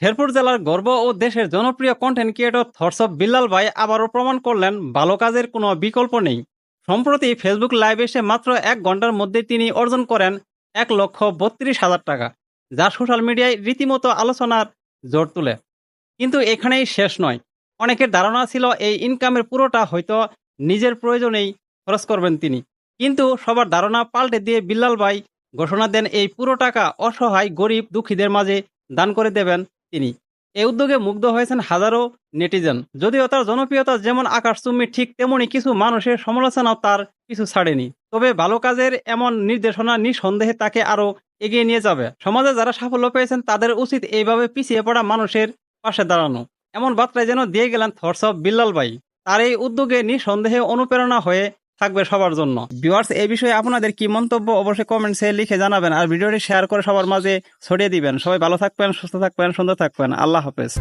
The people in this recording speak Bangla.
শেরপুর জেলার গর্ব ও দেশের জনপ্রিয় কন্টেন্ট ক্রিয়েটর অফ বিল্লাল ভাই আবারও প্রমাণ করলেন, ভালো কাজের কোনো বিকল্প নেই। সম্প্রতি ফেসবুক লাইভ এসে মাত্র এক ঘণ্টার মধ্যে তিনি অর্জন করেন এক লক্ষ বত্রিশ হাজার টাকা, যা সোশ্যাল মিডিয়ায় রীতিমতো আলোচনার জোর তুলে। কিন্তু এখানেই শেষ নয়। অনেকের ধারণা ছিল এই ইনকামের পুরোটা হয়তো নিজের প্রয়োজনেই খরচ করবেন তিনি। কিন্তু সবার ধারণা পাল্টে দিয়ে বিল্লাল ভাই ঘোষণা দেন, এই পুরো টাকা অসহায়, গরিব, দুঃখীদের মাঝে দান করে দেবেন তিনি। এই উদ্যোগে মুগ্ধ হয়েছেন হাজারো নেটিজেন। যদিও তার জনপ্রিয়তা যেমন আকাশচুম্বী, ঠিক তেমনি কিছু মানুষের সমালোচনাও তার কিছু ছাড়েনি। তবে ভালো কাজের এমন নির্দেশনা নিঃসন্দেহে তাকে আরও এগিয়ে নিয়ে যাবে। সমাজে যারা সাফল্য পেয়েছেন, তাদের উচিত এইভাবে পিছিয়ে পড়া মানুষের পাশে দাঁড়ানো। এমন বার্তায় যেন দিয়ে গেলেন থটস অফ বিল্লাল ভাই। তার এই উদ্যোগে নিঃসন্দেহে অনুপ্রেরণা হয়ে থাকবে সবার জন্য। ভিউয়ার্স এই বিষয়ে আপনাদের কি মন্তব্য অবশ্যই কমেন্টসে লিখে জানাবেন আর ভিডিওটি শেয়ার করে সবার মাঝে ছড়িয়ে দিবেন। সবাই ভালো থাকবেন, সুস্থ থাকবেন, সুন্দর থাকবেন। আল্লাহ হাফেজ।